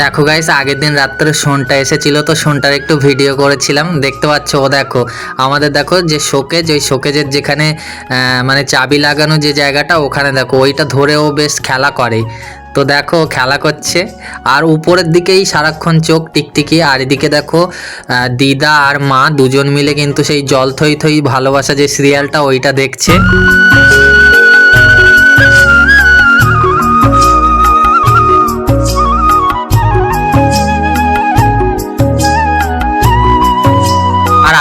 দেখো গাইস আগের দিন রাত্রে শোনটা এসেছিল, তো শোনটার একটু ভিডিও করেছিলাম। দেখতে পাচ্ছ, ও দেখো, আমাদের দেখো যে শোকেজ ওই শোকেজের যেখানে মানে চাবি লাগানো যে জায়গাটা, ওখানে দেখো, ওইটা ধরে ও বেশ খেলা করে। তো দেখো খেলা করছে, আর উপরের দিকেই সারাক্ষণ চোখ টিকটিকি, আর এদিকে দেখো দিদা আর মা দুজন মিলে কিন্তু সেই জল থই থই ভালোবাসা যে সিরিয়ালটা ওইটা দেখছে।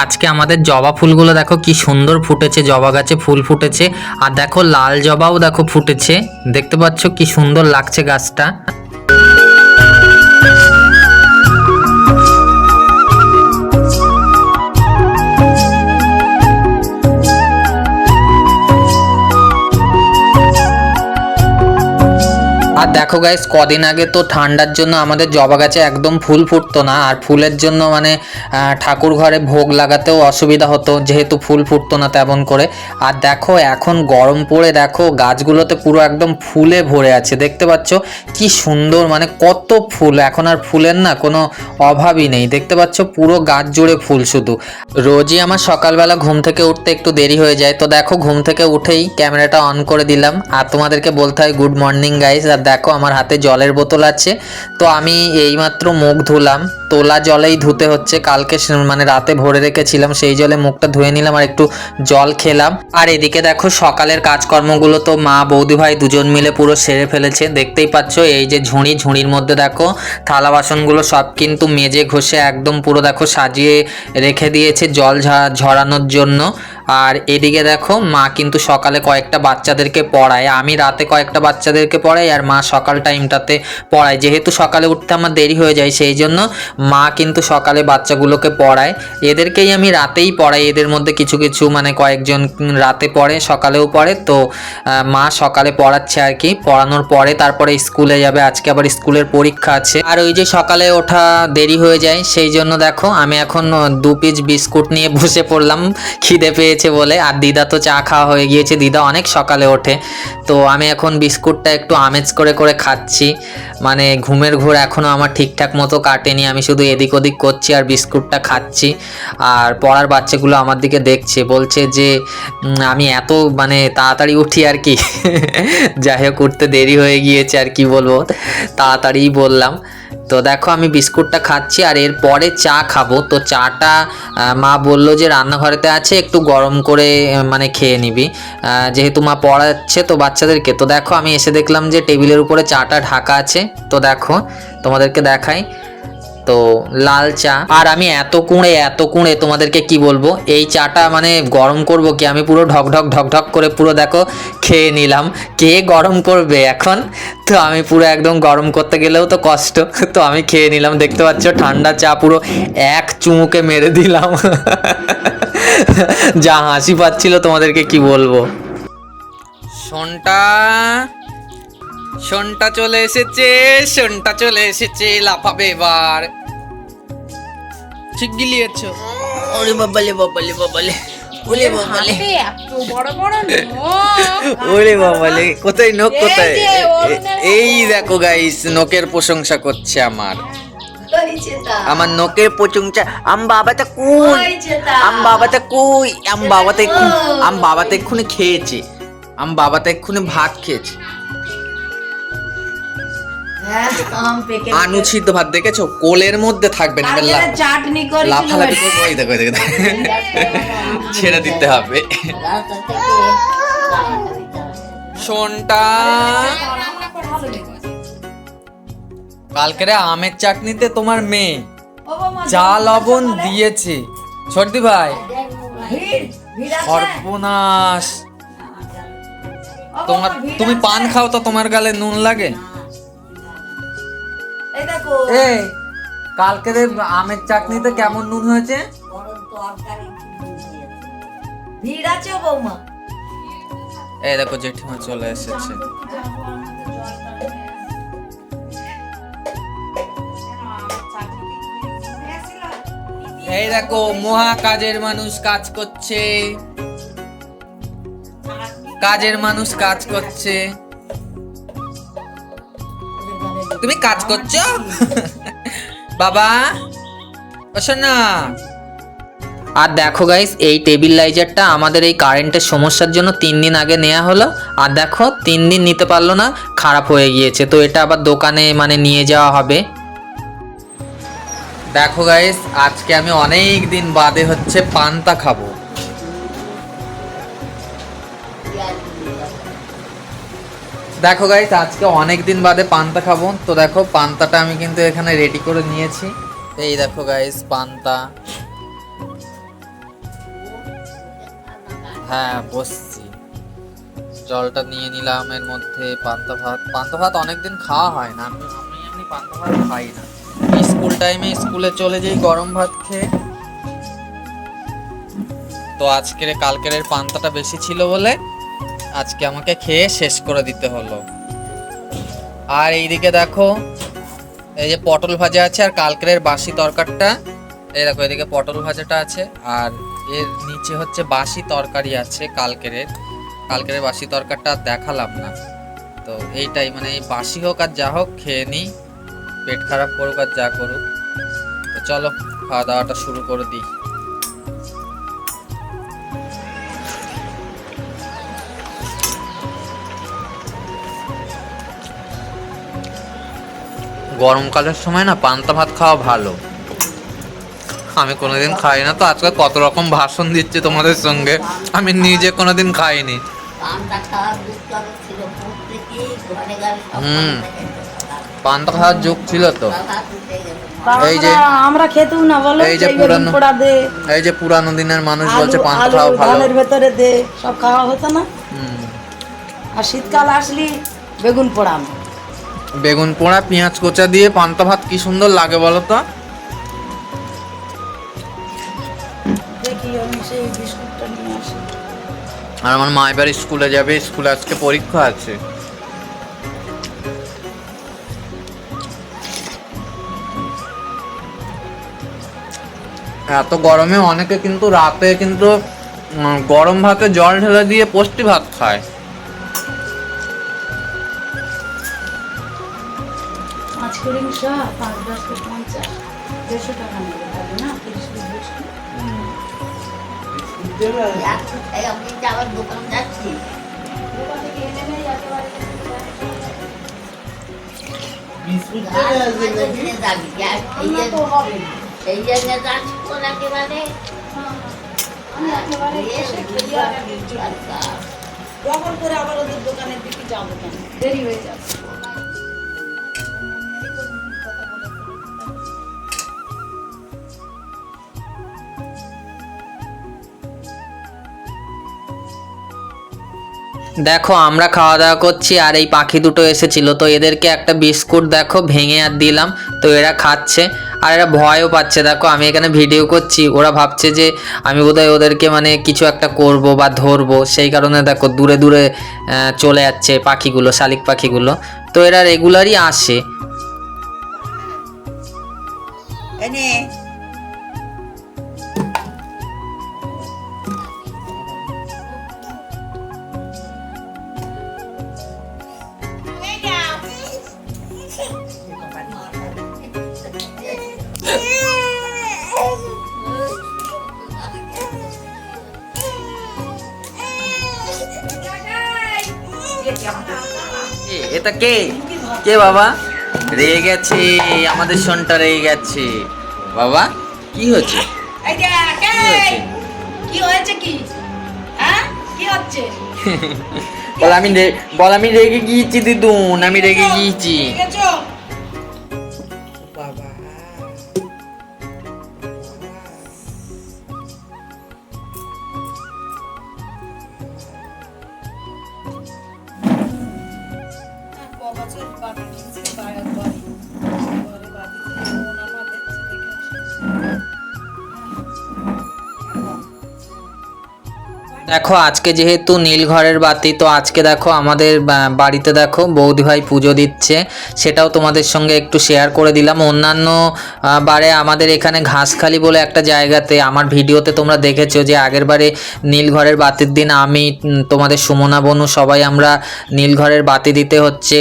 আজকে আমাদের জবা ফুলগুলো দেখো কি সুন্দর ফুটেছে, জবা গাছে ফুল ফুটেছে। আর দেখো লাল জবাও দেখো ফুটেছে। দেখতে পাচ্ছ কি সুন্দর লাগছে গাছটা। আর দেখো গাইস কদিন আগে তো ঠান্ডার জন্য আমাদের জবা গাছে একদম ফুল ফুটতো না। আর ফুলের জন্য মানে ঠাকুর ঘরে ভোগ লাগাতেও অসুবিধা হতো, যেহেতু ফুল ফুটতো না তেমন করে। আর দেখো, এখন গরম পড়ে, দেখো, গাছগুলোতে পুরো একদম ফুলে ভরে আছে, দেখতে পাচ্ছ? কি সুন্দর মানে কত ফুল, এখন আর ফুলের না কোনো অভাবই নেই, দেখতে পাচ্ছ? পুরো গাছ জুড়ে ফুল শুধু। রোজই আমার সকালবেলা ঘুম থেকে উঠতে একটু দেরি হয়ে যায়। তো দেখো, ঘুম থেকে উঠেই ক্যামেরাটা অন করে দিলাম। আর তোমাদেরকে বলতে হয় গুড মর্নিং গাইস আর দেখো আমার হাতে জলের বোতল আছে। তো আমি এইমাত্র মুখ ধুলাম। তোলা জলেই ধুতে হচ্ছে। কালকে মানে রাতে ভরে রেখেছিলাম, সেই জলে মুখটা ধুয়ে নিলাম আর একটু জল খেলাম। আর এদিকে দেখো সকালের কাজকর্মগুলো তো মা, বৌদি ভাই দুজন মিলে পুরো সেরে ফেলেছে। দেখতেই পাচ্ছ এই যে ঝুড়ি, ঝুড়ির মধ্যে দেখো থালা বাসনগুলো সব কিন্তু মেজে ঘষে একদম পুরো দেখো সাজিয়ে রেখে দিয়েছে জল ঝরানোর জন্য। আর এদিকে দেখো, মা কিন্তু সকালে কয়েকটা বাচ্চাদেরকে পড়ায়। আমি রাতে কয়েকটা বাচ্চাদেরকে পড়াই আর মা সকাল টাইমটাতে পড়ায়। যেহেতু সকালে উঠতে আমার দেরি হয়ে যায়, সেই জন্য মা কিন্তু সকালে বাচ্চাগুলোকে পড়ায়। এদেরকেই আমি রাতেই পড়াই। এদের মধ্যে কিছু কিছু মানে কয়েকজন রাতে পড়ে, সকালেও পড়ে। তো মা সকালে পড়াচ্ছে আর কি। পড়ানোর পরে তারপরে স্কুলে যাবে। আজকে আবার স্কুলের পরীক্ষা আছে। আর ওই যে সকালে ওঠা দেরি হয়ে যায়, সেই জন্য দেখো, আমি এখন দু পিস বিস্কুট নিয়ে বসে পড়লাম। খিদে পেয়েছে। বলে, আর দিদা তো চা খাওয়া হয়ে গিয়েছে। দিদা অনেক সকালে ওঠে। তো আমি এখন বিস্কুটটা একটু আমেজ করে করে খাচ্ছি। মানে ঘুমের ঘোর এখনও আমার ঠিকঠাক মতো কাটেনি। আমি শুধু এদিক ওদিক করছি আর বিস্কুটটা খাচ্ছি। আর পড়ার বাচ্চাগুলো আমার দিকে দেখছে। বলছে যে আমি এত মানে তাড়াতাড়ি উঠি আর কি। যাই হোক, উঠতে দেরি হয়ে গিয়েছে আর কি বলব। তাড়াতাড়িই বললাম। তো দেখো আমি বিস্কুটটা খাচ্ছি আর এরপরে চা খাব। তো চাটা মা বলল যে রান্নাঘরেতে আছে, একটু গরম করে মানে খেয়ে নিবি। যেহেতু মা পড়াচ্ছে তো বাচ্চাদেরকে। তো দেখো আমি এসে দেখলাম যে টেবিলের উপরে চাটা ঢাকা আছে। তো দেখো তোমাদেরকে দেখাই। তো লাল চা। আর আমি এত কুঁড়ে এত কুঁড়ে, তোমাদেরকে কি বলব? এই চাটা মানে গরম করব কি? আমি পুরো ঢক ঢক ঢক ঢক করে পুরো দেখো খেয়ে নিলাম। কে গরম করবে এখন? তো আমি পুরো একদম গরম করতে গেলেও তো কষ্ট। তো আমি খেয়ে নিলাম, দেখতে পাচ্ছ ঠান্ডা চা পুরো এক চুমুকে মেরে দিলাম। যা হাসি পাচ্ছিল তোমাদেরকে কি বলব? শোনটা শোনটা চলে এসেছে শোনটা চলে এসেছে লাফাবে এবার। ঠিক গিলিয়েছ। ওরে বাবালে বাবালে বাবালে ওরে বাবালে। এত বড় বড় ওরে বাবালে কোথায় নখ কোথায়? এই দেখো গাইস নখের প্রশংসা করছে আমার। আমার নখের প্রশংসা আম বাবাটা কুই আম বাবাটা কুই আম বাবাতে আম বাবাতে এক্ষুনি খেয়েছে আম বাবাতে এক্ষুনি ভাত খেয়েছে। আনুছিত ভাত দেখেছ? কোলের মধ্যে থাকবে না চাটনি করেছিল লাফালাফি করব এই দেখো দেখো, ছেড়ে দিতে হবে। শোনটা। কালকেরে আমের চাটনিতে তোমার মেয়ে। চা লবণ দিয়েছে। সর্দি ভাই। সর্বনাশ। তোমার তুমি পান খাও তো তোমার গালে নুন লাগে? এই দেখো। এই কালকের আমের চাটনিতে কেমন নুন হয়েছে? ভিড় আছে বৌমা। এই দেখো জেঠিমা চলে এসেছে। এই দেখো মহা কাজের মানুষ কাজ করছে। কাজের মানুষ কাজ করছে। তুমি কাজ করছ? বাবা না। আর দেখো গাইস এই টেবিল লাইজারটা আমাদের এই কারেন্টের সমস্যার জন্য তিন দিন আগে নেওয়া হলো। আর দেখো, তিন দিন নিতে পারল না, খারাপ হয়ে গিয়েছে। তো এটা আবার দোকানে মানে নিয়ে যাওয়া হবে। দেখো গাইস আজকে আমি অনেক দিন বাদে হচ্ছে পান্তা খাব। দেখো গাইস আজকে অনেক দিন বাদে পান্তা খাব। তো দেখো, পান্তাটা আমি কিন্তু এখানে রেডি করে নিয়েছি। এই দেখো গাইস পান্তা। হ্যাঁ বসছি। জলটা নিয়ে নিলাম, এর মধ্যে পান্তা ভাত। পান্তা ভাত অনেকদিন খাওয়া হয় না, আমি আমি এমনি পান্তা ভাত খাই না। স্কুল টাইমে স্কুলে চলে যাই গরম ভাত খেয়ে। তো আজকের, কালকের পান্তাটা বেশি ছিল বলে আজকে আমাকে খেয়ে শেষ করে দিতে হলো। আর এইদিকে দেখো, এই যে পটল ভাজা আছে আর কালকের বাসি তরকারটা, এই দেখো এদিকে পটল ভাজাটা আছে আর এর নিচে হচ্ছে বাসি তরকারি আছে কালকের কালকের বাসি তরকারটা দেখালাম না। তো এইটাই মানে এই বাসি হোক আর যা হোক খেয়ে নিই, পেট খারাপ করুক আর যা করুক। তো চলো, খাওয়া দাওয়াটা শুরু করে দিই। গরমকালের সময় না পান্তা ভাত খাওয়া ভালো আমি কোনোদিন খাই না তো আজকে কত রকম ভাষণ দিচ্ছে তোমাদের সঙ্গে আমি নিজে কোনোদিন খাইনি হুম। পান্তা। খাওয়ার যুগ ছিল তো। এই যে আমরা- খেতেও না বলো এই যে পুরানো- এই যে পুরানো দিনের মানুষ বলছে পান্তা খাওয়া ভালো ধানের ভেতরে দে সব খাওয়া হতো না হুম। আর শীতকাল আসলি বেগুন পোড়ানো বেগুন পোড়া পেঁয়াজ কোচা দিয়ে পান্তা ভাত কি সুন্দর লাগে বলো তো? আর আমার মা এবার স্কুলে যাবে স্কুলে আজকে পরীক্ষা আছে। এত গরমে অনেকে কিন্তু রাতে কিন্তু গরম ভাতে জল ঢেলে দিয়ে পুষ্টি ভাত খায়। পাঁচ করে মিশা পাঁচ দশটা পঞ্চাশ। দেড়শো টাকা নেবে তাহলে না? তিরিশ পিস আবার দোকান যাচ্ছি। জন্য যাচ্ছি কোন একেবারে? করে আবার ওদের দোকানের দিকে যাব কেন? দেরি হয়ে যাবে। দেখো, আমরা খাওয়া দাওয়া করছি আর এই পাখি দুটো এসেছিল। তো এদেরকে একটা বিস্কুট দেখো, ভেঙে আর দিলাম। তো এরা খাচ্ছে আর এরা ভয়ও পাচ্ছে। দেখো, আমি এখানে ভিডিও করছি। ওরা ভাবছে যে আমি বোধহয় ওদেরকে মানে কিছু একটা করব বা ধরবো। সেই কারণে দেখো, দূরে দূরে চলে যাচ্ছে পাখিগুলো, শালিক পাখিগুলো। তো এরা রেগুলারই আসে। এটা কে? কে বাবা? রেগে গেছে আমাদের শোনটা রেগে গেছে। বাবা কি হয়েছে কি? হয়েছে কি? হ্যাঁ? কি হচ্ছে? বল আমি রে- বল আমি রেগে গিয়েছি দিদুন আমি রেগে গিয়েছি। কবছর বাকি দিচ্ছে বাড়ি দেখে, আজকে যেহেতু নীল ঘরের বাতি, তো আজকে দেখো আমাদের বাড়িতে দেখো বৌদি ভাই পুজো দিচ্ছে। সেটাও তোমাদের সঙ্গে একটু শেয়ার করে দিলাম। অন্যান্য বারে আমাদের এখানে ঘাসখালি বলে একটা জায়গাতে, আমার ভিডিওতে তোমরা দেখেছ যে আগের বারে নীল বাতির দিন আমি তোমাদের সুমনা, বনু সবাই আমরা নীল ঘরের বাতি দিতে হচ্ছে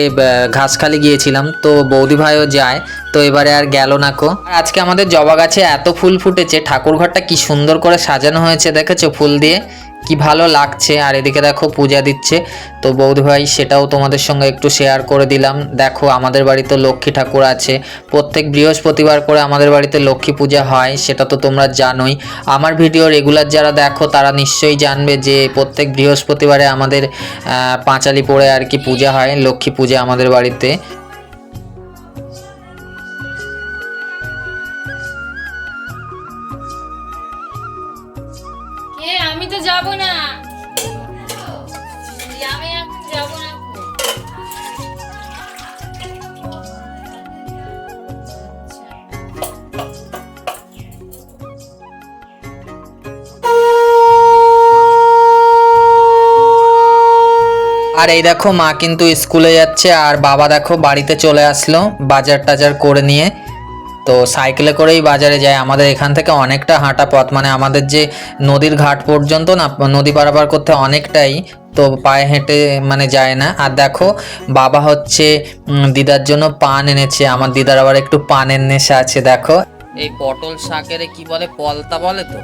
ঘাসখালি গিয়েছিলাম। তো বৌদি ভাইও যায়। তো এবারে আর গেল না কো। আর আজকে আমাদের জবা গাছে এত ফুল ফুটেছে ঠাকুর ঘরটা কি সুন্দর করে সাজানো হয়েছে দেখেছ ফুল দিয়ে? কি ভালো লাগছে। আর এদিকে দেখো পূজা দিচ্ছে। তো বৌদি ভাই, সেটাও তোমাদের সঙ্গে একটু শেয়ার করে দিলাম। দেখো আমাদের বাড়িতে লক্ষ্মী ঠাকুর আছে। প্রত্যেক বৃহস্পতিবার করে আমাদের বাড়িতে লক্ষ্মী পূজা হয়, সেটা তো তোমরা জানোই। আমার ভিডিও রেগুলার যারা দেখো, তারা নিশ্চয়ই জানবে যে প্রত্যেক বৃহস্পতিবারে আমাদের পাঁচালি পড়ে আর কি পূজা হয়, লক্ষ্মী পূজা আমাদের বাড়িতে। আর এই দেখো মা কিন্তু স্কুলে যাচ্ছে আর বাবা দেখো বাড়িতে চলে আসলো বাজার টাজার করে নিয়ে। তো সাইকেলে করেই বাজারে যায়। আমাদের এখান থেকে অনেকটা হাঁটা পথ মানে আমাদের যে নদীর ঘাট পর্যন্ত না, নদী পারাপার করতে অনেকটাই তো পায়ে হেঁটে মানে যায় না। আর দেখো বাবা হচ্ছে দিদার জন্য পান এনেছে। আমার দিদার আবার একটু পানের নেশা আছে, দেখো। এই পটল শাকের কি বলে, পলতা বলে তো?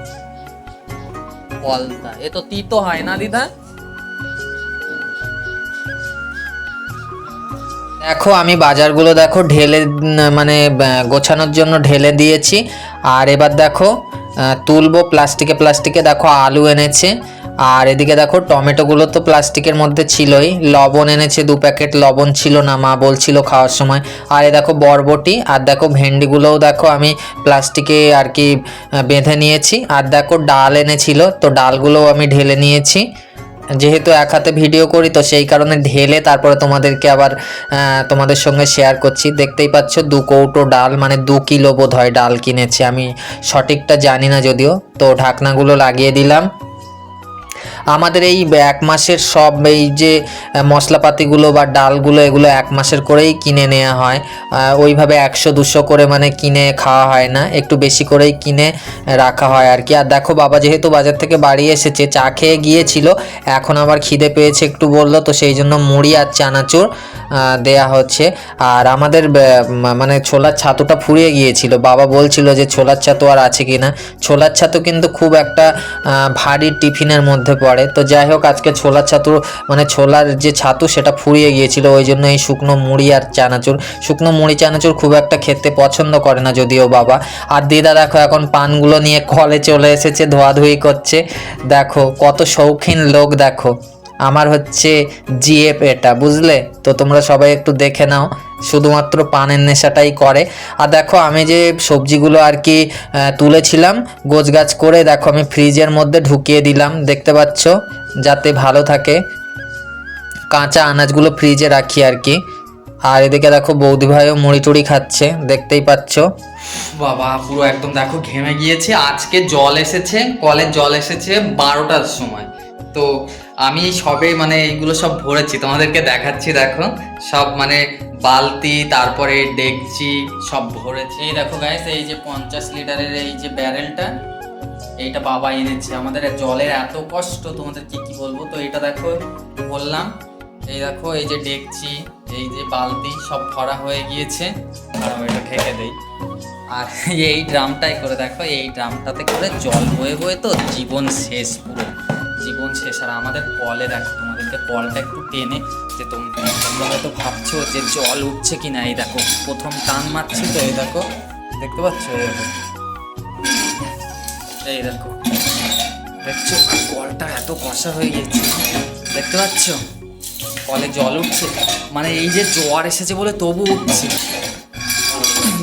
পলতা। এ তো তিতো হয় না, দিদা? দেখো, আমি বাজারগুলো দেখো ঢেলে মানে গোছানোর জন্য ঢেলে দিয়েছি। আর এবার দেখো তুলবো প্লাস্টিকে প্লাস্টিকে দেখো আলু এনেছে। আর এদিকে দেখো, টমেটোগুলো তো প্লাস্টিকের মধ্যে ছিলই। লবণ এনেছে, দু প্যাকেট লবণ ছিল না, মা বলছিল খাওয়ার সময়। আর এ দেখো, বরবটি, আর দেখো, ভেন্ডিগুলোও দেখো আমি প্লাস্টিকে আর কি বেঁধে নিয়েছি। আর দেখো, ডাল এনেছিল, তো ডালগুলোও আমি ঢেলে নিয়েছি। যেহেতু এক হাতে ভিডিও করি, তো সেই কারণে ঢেলে তারপরে তোমাদেরকে আবার তোমাদের সঙ্গে শেয়ার করছি। দেখতেই পাচ্ছ, দু কৌটো ডাল মানে দু কিলো বোধ হয় ডাল কিনেছি। আমি সঠিকটা জানি না যদিও। তো ঢাকনাগুলো লাগিয়ে দিলাম। আমাদের এই এক মাসের সব এই যে মশলাপাতিগুলো বা ডালগুলো এগুলো এক মাসের করেই কিনে নেওয়া হয়। ওইভাবে একশো, দুশো করে মানে কিনে খাওয়া হয় না। একটু বেশি করেই কিনে রাখা হয় আর কি। আর দেখো বাবা যেহেতু বাজার থেকে বাড়ি এসেছে, চা খেয়ে গিয়েছিল, এখন আবার খিদে পেয়েছে একটু বলল তো, সেই জন্য মুড়ি আর চানাচুর দেয়া হচ্ছে। আর আমাদের মানে ছোলার ছাতুটা ফুরিয়ে গিয়েছিল। বাবা বলছিল যে ছোলার ছাতু আর আছে কি না ছোলার ছাতু কিন্তু খুব একটা ভারী টিফিনের মধ্যে পড়ে। তো যাই হোক, আজকে ছোলার ছাতু মানে ছোলার যে ছাতু, সেটা ফুরিয়ে গিয়েছিল। ওই জন্য এই শুকনো মুড়ি আর চানাচুর। শুকনো মুড়ি, চানাচুর খুব একটা খেতে পছন্দ করে না যদিও বাবা। আর দিদা, দেখো, এখন পানগুলো নিয়ে কলে চলে এসেছে, ধোয়াধুয়ি করছে। দেখো, কত শৌখিন লোক, দেখো। আমার হচ্ছে জিএফ এটা, বুঝলে? তো তোমরা সবাই একটু দেখে নাও। শুধুমাত্র পানের নেশাটাই করে। আর দেখো, আমি যে সবজিগুলো আর কি তুলেছিলাম গোছ গাছ করে দেখো আমি ফ্রিজের মধ্যে ঢুকিয়ে দিলাম, দেখতে পাচ্ছ? যাতে ভালো থাকে। কাঁচা আনাজগুলো ফ্রিজে রাখি আর কি। আর এদিকে দেখো, বৌদি ভাইও মুড়ি টুড়ি খাচ্ছে, দেখতেই পাচ্ছ? বাবা, পুরো একদম দেখো ঘেমে গিয়েছে। আজকে জল এসেছে, কলের জল এসেছে বারোটার সময়। তো আমি সবে মানে এইগুলো সব ভরেছি, তোমাদেরকে দেখাচ্ছি দেখো। সব মানে বালতি, তারপরে ডেকচি সব ভরেছি। এই দেখো গাইস এই যে পঞ্চাশ লিটারের এই যে ব্যারেলটা এইটা বাবা এনেছে। আমাদের জলের এত কষ্ট, তোমাদের কি কি বলব? তো এটা দেখো বললাম এই দেখো, এই যে ডেকচি, এই যে বালতি সব ভরা হয়ে গিয়েছে। আর এটা ঢেকে দেই। আর এই ড্রামটাই করে দেখো, এই ড্রামটাতে করে জল বয়ে বয়ে তো জীবন শেষ পুরো। জীবন শেষ আর আমাদের কলে দেখো তোমাদেরকে কলটা একটু টেনে যে তোম- তোমরা হয়তো ভাবছ যে জল উঠছে কি না এই দেখো, প্রথম টান মারছি তো, এই দেখো, দেখতে পাচ্ছ? এই দেখো। দেখছ? কলটা এত কষা হয়ে গেছে। দেখতে পাচ্ছ? কলে জল উঠছে। মানে এই যে জোয়ার এসেছে বলে তবু উঠছে।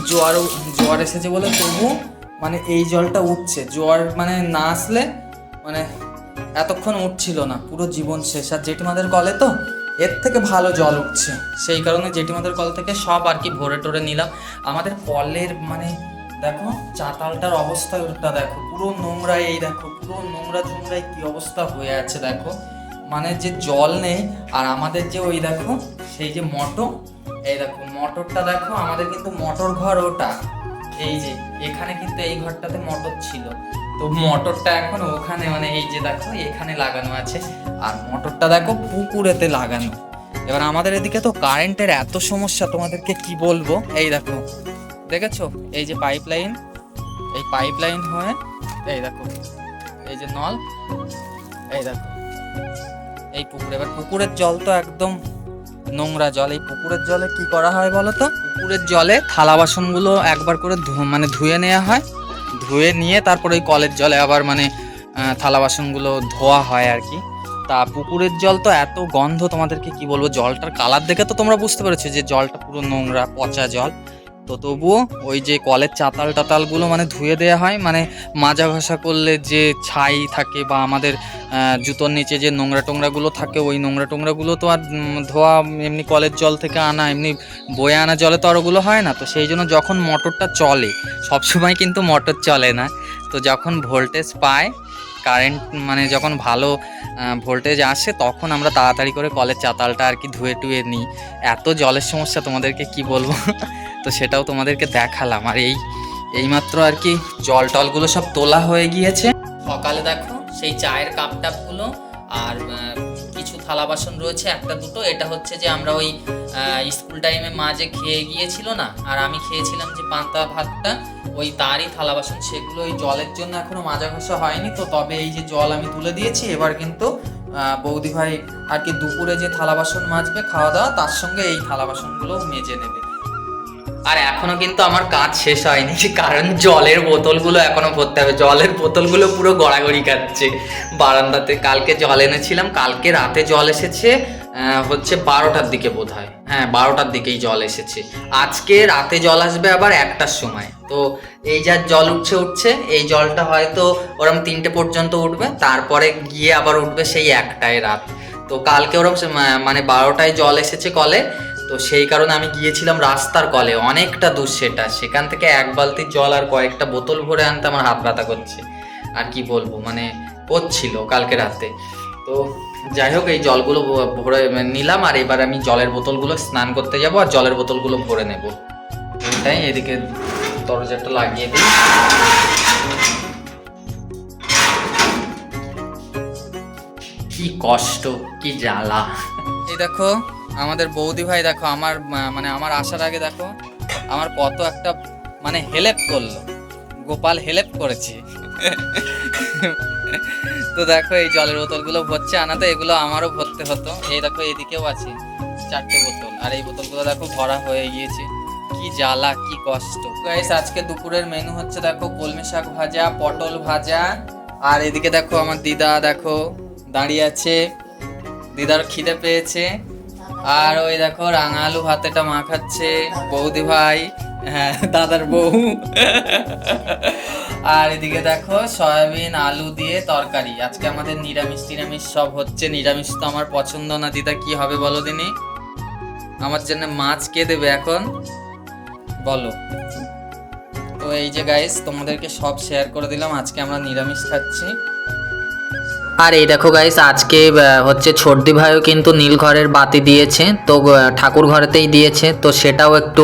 জোয়ার জোয়ার এসেছে বলে তবু মানে এই জলটা উঠছে। জোয়ার মানে না আসলে মানে এতক্ষণ উঠছিল না, পুরো জীবন শেষ। আর জেঠিমাদের কলে তো এর থেকে ভালো জল উঠছে। সেই কারণে জেঠিমাদের কল থেকে সব আর কি ভরে টরে নিলাম। আমাদের কলের মানে দেখো, চাতালটার অবস্থা ওটা দেখো। পুরো নোংরা এই দেখো, পুরো নোংরা ঝুমরাই কি অবস্থা হয়ে আছে দেখো। মানে যে জল নেই, আর আমাদের যে ওই দেখো, সেই যে মোটর, এই দেখো, মোটরটা দেখো, আমাদের কিন্তু মোটর ঘর ওটা। এই যে, এখানে কিন্তু এই ঘরটাতে মোটর ছিল। তো মোটরটা এখন ওখানে মানে এই যে দেখো, এখানে লাগানো আছে। আর মোটরটা দেখো পুকুরেতে লাগানো। এবার আমাদের এদিকে তো কারেন্টের এত সমস্যা, তোমাদেরকে কি বলব? এই দেখো, দেখেছ? এই যে পাইপ লাইন এই পাইপ লাইন হয়ে, এই দেখো, এই যে নল, এই দেখো, এই পুকুর। এবার পুকুরের জল তো একদম নোংরা জল। এই পুকুরের জলে কি করা হয় বলো তো? পুকুরের জলে থালা বাসনগুলো একবার করে মানে ধুয়ে নেওয়া হয়। ধুয়ে নিয়ে তারপরে ওই কলের জলে আবার মানে থালা বাসনগুলো ধোয়া হয় আর কি। তা পুকুরের জল তো এত গন্ধ তোমাদেরকে কি বলব? জলটার কালার দেখে তো তোমরা বুঝতে পেরেছ যে জলটা পুরো নোংরা, পচা জল। তো তবুও ওই যে কলের চাতাল টাতালগুলো মানে ধুয়ে দেওয়া হয় মানে মাজা ঘষা করলে যে ছাই থাকে বা আমাদের জুতোর নিচে যে নোংরা টোংরাগুলো থাকে, ওই নোংরা টোংরাগুলো তো আর ধোয়া এমনি কলের জল থেকে আনা, এমনি বয়ে আনা জলে তো আর ওগুলো হয় না। তো সেই জন্য যখন মোটরটা চলে, সবসময় কিন্তু মোটর চলে না। তো যখন ভোল্টেজ পায় কারেন্ট মানে যখন ভালো ভোল্টেজ আসে তখন আমরা তাড়াতাড়ি করে কলের চাতালটা আর কি ধুয়ে টুয়ে নিই। এত জলের সমস্যা তোমাদেরকে কি বলব? তো সেটাও তোমাদেরকে দেখালাম। আর এই, এইমাত্র আর কি জল টলগুলো সব তোলা হয়ে গিয়েছে। সকালে দেখো সেই চায়ের কাপ টাপগুলো আর থালা বাসন রয়েছে একটা দুটো। এটা হচ্ছে যে আমরা ওই স্কুল টাইমে মা যে খেয়ে গিয়েছিল না, আর আমি খেয়েছিলাম যে পান্তা ভাতটা, ওই তারই থালা বাসন, সেগুলো ওই জলের জন্য এখনও মাজা ঘষা হয়নি। তো তবে এই যে জল আমি তুলে দিয়েছি, এবার কিন্তু বৌদি ভাই আর কি দুপুরে যে থালা বাসন মাজবে খাওয়া দাওয়া, তার সঙ্গে এই থালা বাসনগুলো মেজে নেবে। আর এখনও কিন্তু আমার কাজ শেষ হয়নি কারণ জলের বোতলগুলো এখনও ভরতে হবে। জলের বোতলগুলো পুরো গড়াগড়ি খাচ্ছে বারান্দাতে। কালকে জল এনেছিলাম, কালকে রাতে জল এসেছে হচ্ছে বারোটার দিকে বোধ হয় হ্যাঁ বারোটার দিকেই জল এসেছে। আজকে রাতে জল আসবে আবার একটার সময়। তো এই যা জল উঠছে উঠছে, এই জলটা হয়তো ওরম তিনটে পর্যন্ত উঠবে, তারপরে গিয়ে আবার উঠবে সেই একটায় রাত। তো কালকে ওরম মানে বারোটায় জল এসেছে কলে তো সেই কারণে আমি গিয়েছিলাম রাস্তার কলে। অনেকটা দূর সেটা। সেখান থেকে এক বালতি জল আর কয়েকটা বোতল ভরে আনতে আমার হাত ব্যথা করছে। আর কি বলব মানে করছিল কালকে রাতে। তো যাই হোক, এই জলগুলো ভরে নিলাম আর এবার আমি জলের বোতলগুলো স্নান করতে যাব আর জলের বোতলগুলো ভরে নেব। এটাই এদিকে দরজাটা লাগিয়ে দিই। কি কষ্ট, কি জ্বালা। এই দেখো আমাদের বৌদি ভাই দেখো, আমার মানে আমার আসার আগে দেখো, আমার কত একটা মানে হেল্প করল। গোপাল হেল্প করেছে। তো দেখো, এই জলের বোতলগুলো ভরছে। আনাতে এগুলো আমারও ভরতে হতো। এই দেখো, এদিকেও আছে চারটে বোতল। আর এই বোতলগুলো দেখো ভরা হয়ে গিয়েছে। কি জ্বালা, কি কষ্ট। গাইস আজকে দুপুরের মেনু হচ্ছে দেখো, কলমি শাক ভাজা, পটল ভাজা। আর এদিকে দেখো, আমার দিদা দেখো, দাঁড়িয়ে আছে। দিদার খিদে পেয়েছে। আর ওই দেখো রাঙা আলু ভাতেটা মাখাচ্ছে বৌদি ভাই হ্যাঁ দাদার বউ। আর এদিকে দেখো সয়াবিন, আলু দিয়ে তরকারি। আজকে আমাদের নিরামিষ টিরামিষ সব হচ্ছে। নিরামিষ তো আমার পছন্দ না, দিদা, কি হবে বলো দিনি? আমার জন্য মাছ কে দেবে এখন? বলো। তো এই যে গাইস তোমাদেরকে সব শেয়ার করে দিলাম। আজকে আমরা নিরামিষ খাচ্ছি। আর এই দেখো গাইস আজকে হচ্ছে ছোটদি ভাইও কিন্তু নীল ঘরের বাতি দিয়েছে, তো ঠাকুর ঘরেতেই দিয়েছে, তো সেটাও একটু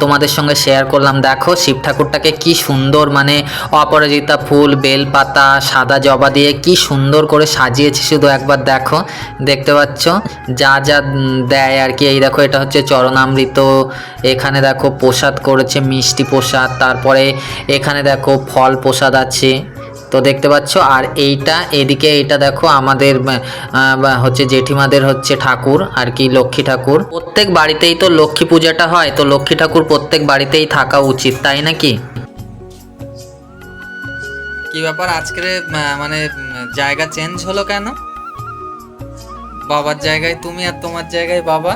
তোমাদের সঙ্গে শেয়ার করলাম। দেখো, শিব ঠাকুরটাকে কি সুন্দর মানে অপরাজিতা ফুল, বেলপাতা, সাদা জবা দিয়ে কি সুন্দর করে সাজিয়েছে, শুধু একবার দেখো, দেখতে পাচ্ছ? যা যা দেয় আর কি। এই দেখো, এটা হচ্ছে চরণামৃত, এখানে দেখো প্রসাদ করেছে, মিষ্টি প্রসাদ, তারপরে এখানে দেখো ফল প্রসাদ আছে। তো দেখতে পাচ্ছ আর এইটা এদিকে এইটা দেখো আমাদের হচ্ছে জেঠিমাদের হচ্ছে ঠাকুর আর কি লক্ষ্মী ঠাকুর। প্রত্যেক বাড়িতেই তো লক্ষ্মী পূজাটা হয় তো লক্ষ্মী ঠাকুর প্রত্যেক বাড়িতেই থাকা উচিত তাই নাকি? কি ব্যাপার আজকের মানে জায়গা চেঞ্জ হলো কেন? বাবার জায়গায় তুমি আর তোমার জায়গায় বাবা?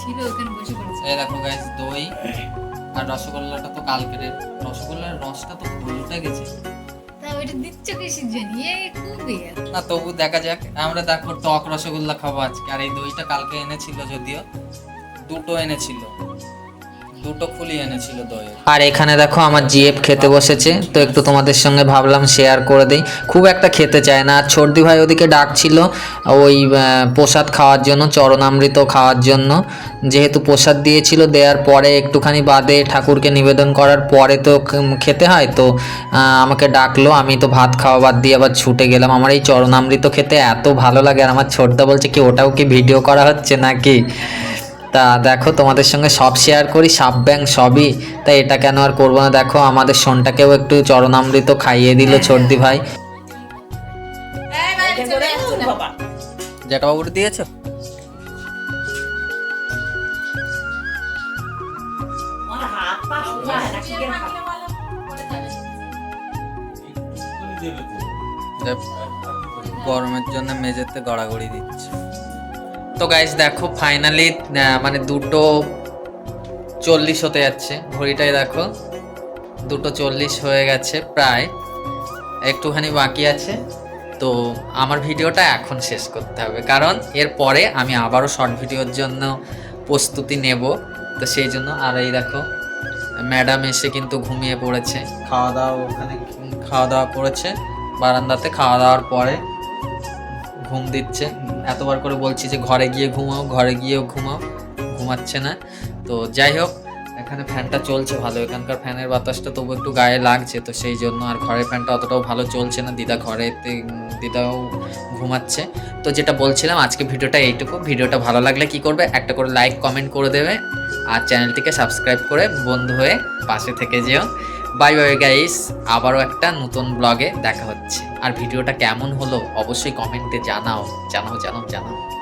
ছিল ওখানে বসে পড়েছে। এই দেখো গাইস দই। আর রসগোল্লাটা তো কালকের রসগোল্লার রসটা তো ভুলতে গেছে। না তবু দেখা যাক আমরা দেখো টক রসগোল্লা খাব আজকে। আর এই দইটা কালকে এনেছিল যদিও দুটো এনেছিল। দুটো ফুলি এনেছিল আর এখানে দেখো আমার জিএফ খেতে বসেছে, তো একটু তোমাদের সঙ্গে ভাবলাম শেয়ার করে দিই। খুব একটা খেতে চায় না, আর ছর্দি ভাই ওদিকে ডাকছিল ওই প্রসাদ খাওয়ার জন্য, চরণামৃত খাওয়ার জন্য। যেহেতু প্রসাদ দিয়েছিল, দেওয়ার পরে একটুখানি বাদে ঠাকুরকে নিবেদন করার পরে তো খেতে হয়, তো আমাকে ডাকলো, আমি তো ভাত খাওয়া বাদ দিয়ে আবার ছুটে গেলাম। আমার এই চরণামৃত খেতে এত ভালো লাগে, আর আমার ছোটদা বলছে কি, ওটাও কি ভিডিও করা হচ্ছে নাকি? তা দেখো তোমাদের সঙ্গে সব শেয়ার করি সাপ ব্যাং সবই। তাই এটা কেন আর করব না? দেখো আমাদের সোনটাকেও একটু চরণামৃত খাইয়ে দিল ছর্দি ভাই। এই ভাই, দিয়েছ? হয় শিখে হাত গরমের জন্য মেঝেতে গড়াগড়ি দিচ্ছে। তো গাইস দেখো ফাইনালি মানে দুটো চল্লিশ হতে যাচ্ছে। ঘড়িটাই দেখো, দুটো চল্লিশ হয়ে গেছে প্রায়। একটুখানি বাকি আছে। তো আমার ভিডিওটা এখন শেষ করতে হবে। কারণ এর পরে আমি আবারও শর্ট ভিডিওর জন্য প্রস্তুতি নেব। তো সেই জন্য আর এই দেখো ম্যাডাম এসে কিন্তু ঘুমিয়ে পড়েছে। খাওয়া দাওয়া ওখানে, খাওয়া দাওয়া করেছে। বারান্দাতে খাওয়া দাওয়ার পরে ঘুম দিচ্ছে। এতবার করে বলছি যে ঘরে গিয়ে ঘুমাও, ঘরে গিয়েও ঘুমাও, ঘুমাচ্ছে না। তো যাই হোক, এখানে ফ্যানটা চলছে ভালো, এখানকার ফ্যানের বাতাসটা তবু একটু গায়ে লাগছে, তো সেই জন্য আর ঘরের ফ্যানটা অতটাও ভালো চলছে না। দিদা ঘরেতে, দিদাও ঘুমাচ্ছে। তো যেটা বলছিলাম, আজকে ভিডিওটা এইটুকু। ভিডিওটা ভালো লাগলে কি করবে? একটা করে লাইক, কমেন্ট করে দেবে। আর চ্যানেলটিকে সাবস্ক্রাইব করে বন্ধু হয়ে পাশে থেকে যেও। বাই বাই গাইস আবারও একটা নতুন ব্লগে দেখা হচ্ছে। আর ভিডিওটা কেমন হলো অবশ্যই কমেন্টে জানাও। জানাও জানাও জানাও।